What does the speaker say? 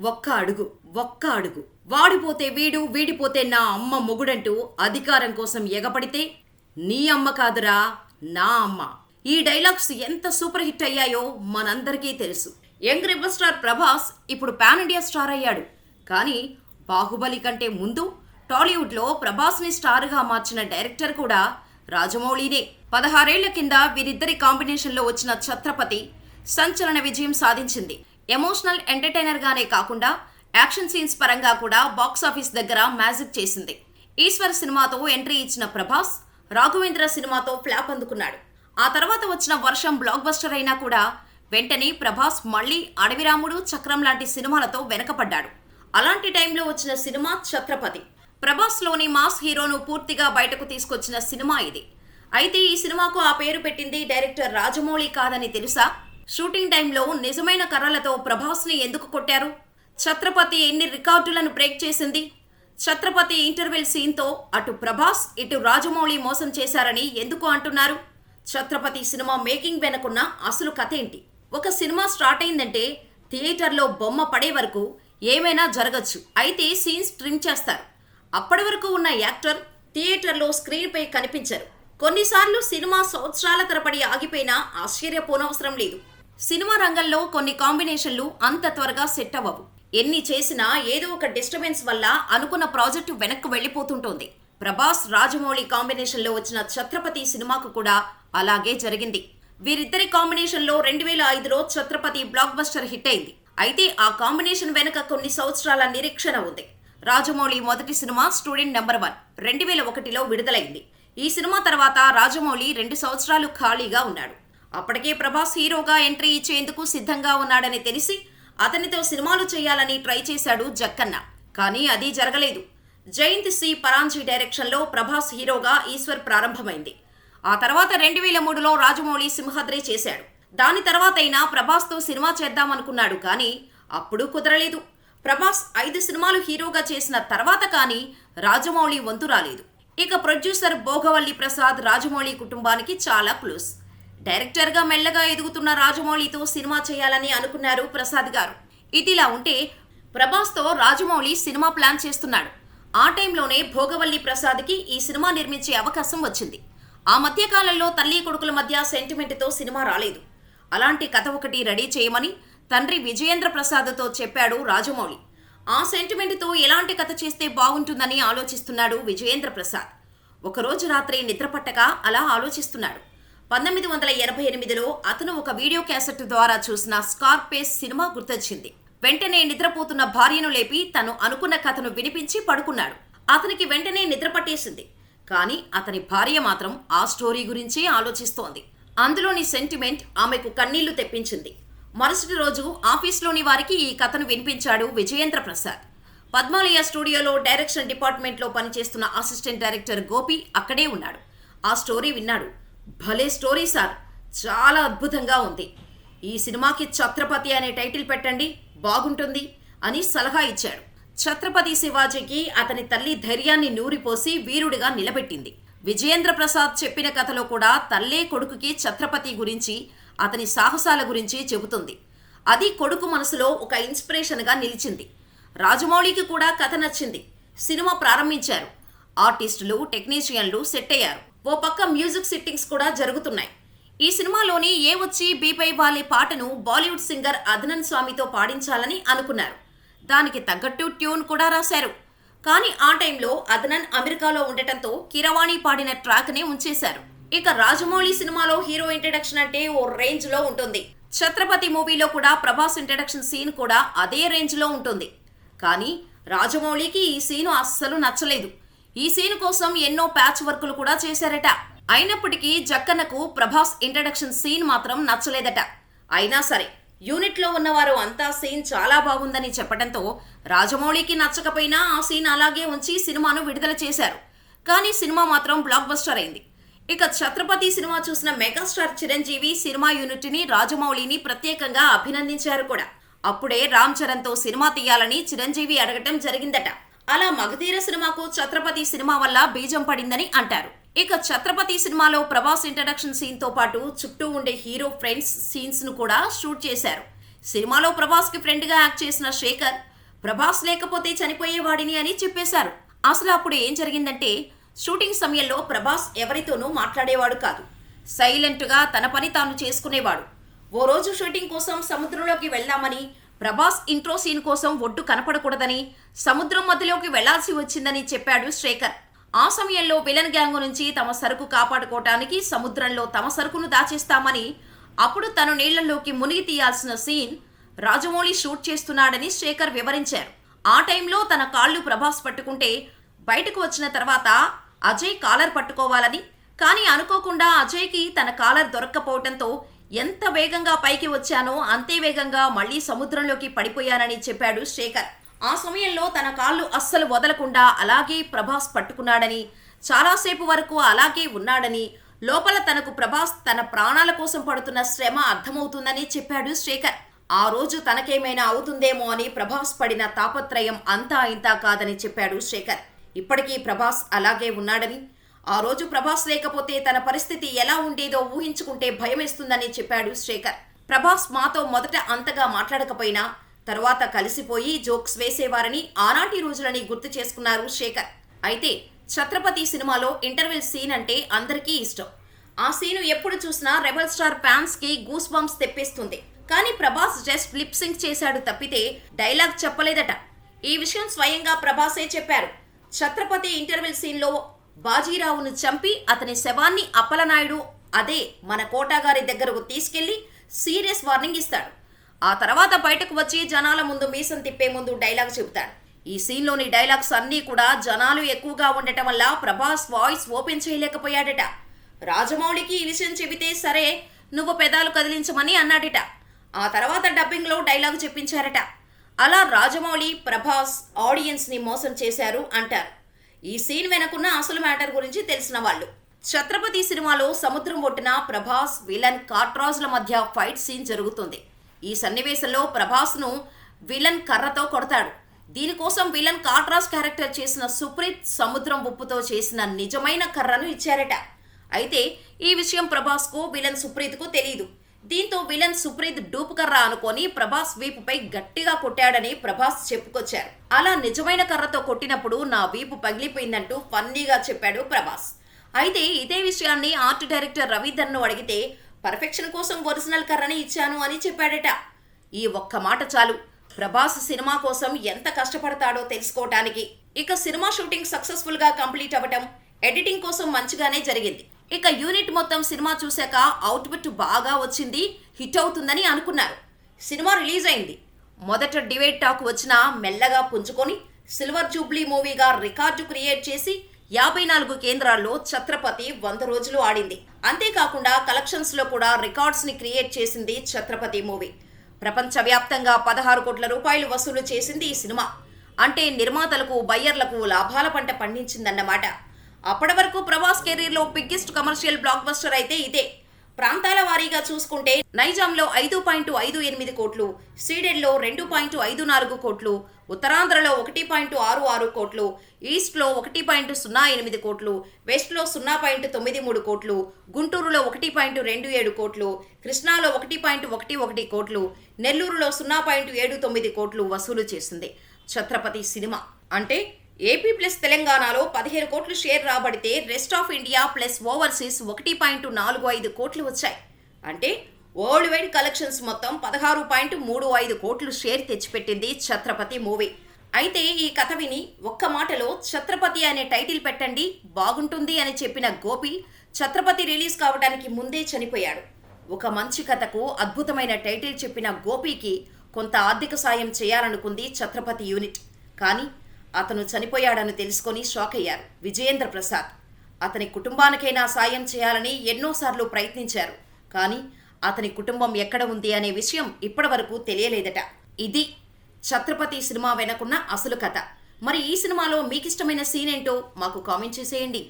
ఒక్క అడుగు ఒక్క అడుగు. వాడిపోతే వీడు వీడిపోతే నా అమ్మ మొగుడంటూ అధికారం కోసం ఎగపడితే నీ అమ్మ కాదురా నా అమ్మ. ఈ డైలాగ్స్ ఎంత సూపర్ హిట్ అయ్యాయో మనందరికీ తెలుసు. యంగ్ రెబల్ స్టార్ ప్రభాస్ ఇప్పుడు పాన్ ఇండియా స్టార్ అయ్యాడు. కానీ బాహుబలి కంటే ముందు టాలీవుడ్లో ప్రభాస్ని స్టార్గా మార్చిన డైరెక్టర్ కూడా రాజమౌళినే. పదహారేళ్ళ కింద వీరిద్దరి కాంబినేషన్లో వచ్చిన ఛత్రపతి సంచలన విజయం సాధించింది. ఎమోషనల్ ఎంటర్టైనర్ గానే కాకుండా యాక్షన్ సీన్స్ పరంగా కూడా బాక్సాఫీస్ దగ్గర మ్యాజిక్ చేసింది. ఈశ్వర్ సినిమాతో ఎంట్రీ ఇచ్చిన ప్రభాస్ రాఘవేంద్ర సినిమాతో ఫ్లాప్ అందుకున్నాడు. ఆ తర్వాత వచ్చిన వర్షం బ్లాక్ బస్టర్ అయినా కూడా వెంటనే ప్రభాస్ మళ్ళీ అడవిరాముడు చక్రం లాంటి సినిమాలతో వెనకపడ్డాడు. అలాంటి టైంలో వచ్చిన సినిమా ఛత్రపతి. ప్రభాస్లోని మాస్ హీరోను పూర్తిగా బయటకు తీసుకొచ్చిన సినిమా ఇది. అయితే ఈ సినిమాకు ఆ పేరు పెట్టింది డైరెక్టర్ రాజమౌళి కాదని తెలుసా? షూటింగ్ టైంలో నిజమైన కర్రలతో ప్రభాస్ని ఎందుకు కొట్టారు? ఛత్రపతి ఎన్ని రికార్డులను బ్రేక్ చేసింది? ఛత్రపతి ఇంటర్వెల్ సీన్తో అటు ప్రభాస్ ఇటు రాజమౌళి మోసం చేశారని ఎందుకు అంటున్నారు? ఛత్రపతి సినిమా మేకింగ్ వెనుకున్న అసలు కథ ఏంటి? ఒక సినిమా స్టార్ట్ అయిందంటే థియేటర్లో బొమ్మ పడే వరకు ఏమైనా జరగచ్చు. అయితే సీన్స్ ట్రిమ్ చేస్తారు. అప్పటి వరకు ఉన్న యాక్టర్ థియేటర్లో స్క్రీన్పై కనిపించరు. కొన్నిసార్లు సినిమా సంవత్సరాల తరబడి ఆగిపోయినా ఆశ్చర్యపోనవసరం లేదు. సినిమా రంగంలో కొన్ని కాంబినేషన్లు అంత త్వరగా సెట్ అవ్వవు. ఎన్ని చేసినా ఏదో ఒక డిస్టర్బెన్స్ వల్ల అనుకున్న ప్రాజెక్టు వెనక్కు వెళ్ళిపోతుంటోంది. ప్రభాస్ రాజమౌళి కాంబినేషన్లో వచ్చిన ఛత్రపతి సినిమాకు కూడా అలాగే జరిగింది. వీరిద్దరి కాంబినేషన్లో రెండు వేల ఐదులో ఛత్రపతి బ్లాక్ బస్టర్ హిట్ అయింది. అయితే ఆ కాంబినేషన్ వెనుక కొన్ని సంవత్సరాల నిరీక్షణ ఉంది. రాజమౌళి మొదటి సినిమా స్టూడెంట్ నెంబర్ వన్ రెండు వేల ఒకటిలో విడుదలైంది. ఈ సినిమా తర్వాత రాజమౌళి రెండు సంవత్సరాలు ఖాళీగా ఉన్నాడు. అప్పటికే ప్రభాస్ హీరోగా ఎంట్రీ ఇచ్చేందుకు సిద్ధంగా ఉన్నాడని తెలిసి అతనితో సినిమాలు చేయాలని ట్రై చేశాడు జక్కన్న. కానీ అది జరగలేదు. జయంత్ సి పరాంజీ డైరెక్షన్లో ప్రభాస్ హీరోగా ఈశ్వర్ ప్రారంభమైంది. ఆ తర్వాత రెండు వేల మూడులో రాజమౌళి సింహాద్రి చేశాడు. దాని తర్వాతైనా ప్రభాస్తో సినిమా చేద్దామనుకున్నాడు కానీ అప్పుడు కుదరలేదు. ప్రభాస్ ఐదు సినిమాలు హీరోగా చేసిన తర్వాత కానీ రాజమౌళి వంతు రాలేదు. ఇక ప్రొడ్యూసర్ భోగవల్లి ప్రసాద్ రాజమౌళి కుటుంబానికి చాలా క్లోజ్. డైరెక్టర్గా మెల్లగా ఎదుగుతున్న రాజమౌళితో సినిమా చేయాలని అనుకున్నారు ప్రసాద్ గారు. ఇదిలా ఉంటే ప్రభాస్తో రాజమౌళి సినిమా ప్లాన్ చేస్తున్నాడు. ఆ టైంలోనే భోగవల్లి ప్రసాద్కి ఈ సినిమా నిర్మించే అవకాశం వచ్చింది. ఆ మధ్యకాలంలో తల్లి కొడుకుల మధ్య సెంటిమెంట్తో సినిమా రాలేదు. అలాంటి కథ ఒకటి రెడీ చేయమని తండ్రి విజయేంద్ర ప్రసాద్తో చెప్పాడు రాజమౌళి. ఆ సెంటిమెంట్తో ఎలాంటి కథ చేస్తే బాగుంటుందని ఆలోచిస్తున్నాడు విజయేంద్ర ప్రసాద్. ఒకరోజు రాత్రి నిద్రపట్టక అలా ఆలోచిస్తున్నాడు. పంతొమ్మిది వందల ఎనభై ఎనిమిదిలో అతను ఒక వీడియో క్యాసెట్ ద్వారా చూసిన స్కార్పేస్ సినిమా గుర్తొచ్చింది. వెంటనే నిద్రపోతున్న భార్యను లేపి తను అనుకున్న కథను వినిపించి పడుకున్నాడు. అతనికి వెంటనే నిద్ర పట్టేసింది. కానీ అతని భార్య మాత్రం ఆ స్టోరీ గురించే ఆలోచిస్తోంది. అందులోని సెంటిమెంట్ ఆమెకు కన్నీళ్ళు తెప్పించింది. మరుసటి రోజు ఆఫీస్లోని వారికి ఈ కథను వినిపించాడు విజయేంద్ర ప్రసాద్. పద్మాలయ స్టూడియోలో డైరెక్షన్ డిపార్ట్మెంట్లో పనిచేస్తున్న అసిస్టెంట్ డైరెక్టర్ గోపి అక్కడే ఉన్నాడు. ఆ స్టోరీ విన్నాడు. భలే స్టోరీ సార్. చాలా అద్భుతంగా ఉంది. ఈ సినిమాకి ఛత్రపతి అనే టైటిల్ పెట్టండి బాగుంటుంది అని సలహా ఇచ్చాడు. ఛత్రపతి శివాజీకి అతని తల్లి ధైర్యాన్ని నూరిపోసి వీరుడిగా నిలబెట్టింది. విజయేంద్ర ప్రసాద్ చెప్పిన కథలో కూడా తల్లే కొడుకుకి ఛత్రపతి గురించి అతని సాహసాల గురించి చెబుతుంది. అది కొడుకు మనసులో ఒక ఇన్స్పిరేషన్గా నిలిచింది. రాజమౌళికి కూడా కథ నచ్చింది. సినిమా ప్రారంభించారు. ఆర్టిస్టులు టెక్నీషియన్లు సెట్ అయ్యారు. ఓ పక్క మ్యూజిక్ సిట్టింగ్స్ కూడా జరుగుతున్నాయి. ఈ సినిమాలోని ఏ వచ్చి బీపై వాలే పాటను బాలీవుడ్ సింగర్ అదనన్ స్వామితో పాడించాలని అనుకున్నారు. దానికి తగ్గట్టు ట్యూన్ కూడా రాశారు. కానీ ఆ టైంలో అదనన్ అమెరికాలో ఉండటంతో కిరవాణి పాడిన ట్రాక్నే ఉంచేశారు. ఇక రాజమౌళి సినిమాలో హీరో ఇంట్రడక్షన్ అంటే ఓ రేంజ్లో ఉంటుంది. ఛత్రపతి మూవీలో కూడా ప్రభాస్ ఇంట్రడక్షన్ సీన్ కూడా అదే రేంజ్లో ఉంటుంది. కానీ రాజమౌళికి ఈ సీను అస్సలు నచ్చలేదు. ఈ సీన్ కోసం ఎన్నో ప్యాచ్ వర్కులు కూడా చేశారట. అయినప్పటికీ జక్కన్నకు ప్రభాస్ ఇంట్రడక్షన్ సీన్ మాత్రం నచ్చలేదట. అయినా సరే యూనిట్లో ఉన్నవారు అంతా సీన్ చాలా బాగుందని చెప్పడంతో రాజమౌళికి నచ్చకపోయినా ఆ సీన్ అలాగే ఉంచి సినిమాను విడుదల చేశారు. కానీ సినిమా మాత్రం బ్లాక్ బస్టర్ అయింది. ఇక ఛత్రపతి సినిమా చూసిన మెగాస్టార్ చిరంజీవి సినిమా యూనిట్ని రాజమౌళిని ప్రత్యేకంగా అభినందించారు కూడా. అప్పుడే రామ్ చరణ్తో సినిమా తీయాలని చిరంజీవి అడగటం జరిగిందట. అలా మగధీర సినిమాకు ఛత్రపతి సినిమా వల్ల బీజం పడిందని అంటారు. ఇక ఛత్రపతి సినిమాలో ప్రభాస్ ఇంట్రడక్షన్ సీన్తో పాటు చుట్టూ ఉండే హీరో ఫ్రెండ్స్ సీన్స్ను కూడా షూట్ చేశారు. సినిమాలో ప్రభాస్కి ఫ్రెండ్గా యాక్ట్ చేసిన శేఖర్ ప్రభాస్ లేకపోతే చనిపోయేవాడిని అని చెప్పేశారు. అసలు అప్పుడు ఏం జరిగిందంటే షూటింగ్ సమయంలో ప్రభాస్ ఎవరితోనూ మాట్లాడేవాడు కాదు. సైలెంట్గా తన పని తాను చేసుకునేవాడు. ఓ రోజు షూటింగ్ కోసం సముద్రంలోకి వెళ్దామని ప్రభాస్ ఇంట్రో సీన్ కోసం ఒడ్డు కనపడకూడదని సముద్రం మధ్యలోకి వెళ్ళాల్సి వచ్చిందని చెప్పాడు శేఖర్. ఆ సమయంలో విలన్ గ్యాంగ్ నుంచి తమ సరుకు కాపాడుకోవటానికి సముద్రంలో తమ సరుకును దాచేస్తామని అప్పుడు తను నీళ్ళలోకి మునిగి తీయాల్సిన సీన్ రాజమౌళి షూట్ చేస్తున్నాడని శేఖర్ వివరించారు. ఆ టైంలో తన కాళ్ళు ప్రభాస్ పట్టుకుంటే బయటకు వచ్చిన తర్వాత అజయ్ కాలర్ పట్టుకోవాలని కానీ అనుకోకుండా అజయ్కి తన కాలర్ దొరక్కపోవడంతో ఎంత వేగంగా పైకి వచ్చానో అంతే వేగంగా మళ్ళీ సముద్రంలోకి పడిపోయానని చెప్పాడు శేఖర్. ఆ సమయంలో తన కాళ్ళు అస్సలు వదలకుండా అలాగే ప్రభాస్ పట్టుకున్నాడని చాలాసేపు వరకు అలాగే ఉన్నాడని లోపల తనకు ప్రభాస్ తన ప్రాణాల కోసం పడుతున్న శ్రమ అర్థమవుతుందని చెప్పాడు శేఖర్. ఆ రోజు తనకేమైనా అవుతుందేమో అని ప్రభాస్ పడిన తాపత్రయం అంతా ఇంతా కాదని చెప్పాడు శేఖర్. ఇప్పటికీ ప్రభాస్ అలాగే ఉన్నాడని ఆ రోజు ప్రభాస్ లేకపోతే తన పరిస్థితి ఎలా ఉండేదో ఊహించుకుంటే భయమేస్తుందని చెప్పాడు శేఖర్. ప్రభాస్ మాతో మొదట అంతగా మాట్లాడకపోయినా తర్వాత కలిసిపోయి జోక్స్ వేసేవారని ఆనాటి రోజులని గుర్తు చేసుకున్నారు శేఖర్. అయితే ఛత్రపతి సినిమాలో ఇంటర్వెల్ సీన్ అంటే అందరికీ ఇష్టం. ఆ సీను ఎప్పుడు చూసినా రెబల్ స్టార్ ఫ్యాన్స్కి గూస్ బంప్స్ తెప్పిస్తుంది. కానీ ప్రభాస్ జస్ట్ లిప్ సింక్ చేశాడు తప్పితే డైలాగ్ చెప్పలేదట. ఈ విషయం స్వయంగా ప్రభాసే చెప్పారు. ఛత్రపతి ఇంటర్వెల్ సీన్లో బాజీరావును చంపి అతని శవాన్ని అప్పలనాయుడు అదే మన కోటాగారి దగ్గరకు తీసుకెళ్ళి సీరియస్ వార్నింగ్ ఇస్తాడు. ఆ తర్వాత బయటకు వచ్చి జనాల ముందు మీసం తిప్పే ముందు డైలాగ్ చెబుతాడు. ఈ సీన్లోని డైలాగ్స్ అన్నీ కూడా జనాలు ఎక్కువగా ఉండటం వల్ల ప్రభాస్ వాయిస్ ఓపెన్ చేయలేకపోయాడట. రాజమౌళికి ఈ విషయం చెబితే సరే నువ్వు పెదాలు కదిలించమని అన్నాడట. ఆ తర్వాత డబ్బింగ్లో డైలాగ్ చెప్పించారట. అలా రాజమౌళి ప్రభాస్ ఆడియన్స్ని మోసం చేశారు అంటారు. ఈ సీన్ వెనకున్న అసలు మ్యాటర్ గురించి తెలిసిన వాళ్ళు. ఛత్రపతి సినిమాలో సముద్రం ఒడ్డున ప్రభాస్ విలన్ కాట్రాజుల మధ్య ఫైట్ సీన్ జరుగుతుంది. ఈ సన్నివేశంలో ప్రభాస్ను విలన్ కర్రతో కొడతాడు. దీనికోసం విలన్ కాట్రాజ్ క్యారెక్టర్ చేసిన సుప్రీత్ సముద్రం ఉప్పుతో చేసిన నిజమైన కర్రను ఇచ్చారట. అయితే ఈ విషయం ప్రభాస్కు విలన్ సుప్రీత్కు తెలియదు దీంతో విలన్ సుప్రీత్ డూపు కర్ర అనుకొని ప్రభాస్ వీపుపై గట్టిగా కొట్టాడని ప్రభాస్ చెప్పుకొచ్చారు. అలా నిజమైన కర్రతో కొట్టినప్పుడు నా వీపు పగిలిపోయిందంటూ ఫన్నీగా చెప్పాడు ప్రభాస్. అయితే ఇదే విషయాన్ని ఆర్ట్ డైరెక్టర్ రవీధర్ను అడిగితే పర్ఫెక్షన్ కోసం ఒరిజినల్ కర్రని ఇచ్చాను అని చెప్పాడట. ఈ ఒక్క మాట చాలు. ప్రభాస్ సినిమా కోసం ఎంత కష్టపడతాడో తెలుసుకోవటానికి. ఇక సినిమా షూటింగ్ సక్సెస్ఫుల్గా కంప్లీట్ అవ్వటం ఎడిటింగ్ కోసం మంచిగానే జరిగింది. ఇక యూనిట్ మొత్తం సినిమా చూశాక అవుట్పుట్ బాగా వచ్చింది హిట్ అవుతుందని అనుకున్నారు. సినిమా రిలీజ్ అయింది. మొదట డివైడ్ టాక్ వచ్చినా మెల్లగా పుంజుకొని సిల్వర్ జూబ్లీ మూవీగా రికార్డు క్రియేట్ చేసి యాభై నాలుగు కేంద్రాల్లో ఛత్రపతి వంద రోజులు ఆడింది. అంతేకాకుండా కలెక్షన్స్లో కూడా రికార్డ్స్ని క్రియేట్ చేసింది ఛత్రపతి మూవీ. ప్రపంచవ్యాప్తంగా పదహారు కోట్ల రూపాయలు వసూలు చేసింది ఈ సినిమా. అంటే నిర్మాతలకు బయ్యర్లకు లాభాల పంట పండించిందన్నమాట. అప్పటి వరకు ప్రభాస్ కెరీర్లో బిగ్గెస్ట్ కమర్షియల్ బ్లాక్ బస్టర్ అయితే ఇదే. ప్రాంతాల వారీగా చూసుకుంటే నైజాంలో ఐదు పాయింట్ ఐదు ఎనిమిది కోట్లు సీడెడ్లో రెండు పాయింట్ ఐదు నాలుగు కోట్లు ఉత్తరాంధ్రలో ఒకటి పాయింట్ ఆరు ఆరు కోట్లు ఈస్ట్లో ఒకటి పాయింట్ సున్నా ఎనిమిది కోట్లు వెస్ట్లో సున్నా పాయింట్ తొమ్మిది మూడు కోట్లు గుంటూరులో ఒకటి పాయింట్ రెండు ఏడు కోట్లు కృష్ణాలో ఒకటి పాయింట్ ఒకటి ఒకటి కోట్లు నెల్లూరులో సున్నా పాయింట్ ఏడు తొమ్మిది కోట్లు వసూలు చేసింది ఛత్రపతి సినిమా. అంటే ఏపీ ప్లస్ తెలంగాణలో పదిహేను కోట్లు share రాబడితే rest of India plus overseas ఒకటి పాయింట్ నాలుగు ఐదు కోట్లు వచ్చాయి. అంటే వరల్డ్ వైడ్ కలెక్షన్స్ మొత్తం పదహారు పాయింట్ మూడు ఐదు కోట్లు షేర్ తెచ్చిపెట్టింది ఛత్రపతి మూవీ. అయితే ఈ కథ విని ఒక్క మాటలో ఛత్రపతి అనే టైటిల్ పెట్టండి బాగుంటుంది అని చెప్పిన గోపి ఛత్రపతి రిలీజ్ కావడానికి ముందే చనిపోయాడు. ఒక మంచి కథకు అద్భుతమైన టైటిల్ చెప్పిన గోపికి కొంత ఆర్థిక సాయం చేయాలనుకుంది ఛత్రపతి యూనిట్. కానీ అతను చనిపోయాడని తెలుసుకొని షాక్ అయ్యారు. విజయేంద్ర ప్రసాద్ అతని కుటుంబానికైనా సాయం చేయాలని ఎన్నోసార్లు ప్రయత్నించారు. కానీ అతని కుటుంబం ఎక్కడ ఉంది అనే విషయం ఇప్పటివరకు తెలియలేదట. ఇది ఛత్రపతి సినిమా వెనకున్న అసలు కథ. మరి ఈ సినిమాలో మీకిష్టమైన సీన్ ఏంటో మాకు కామెంట్ చేసేయండి.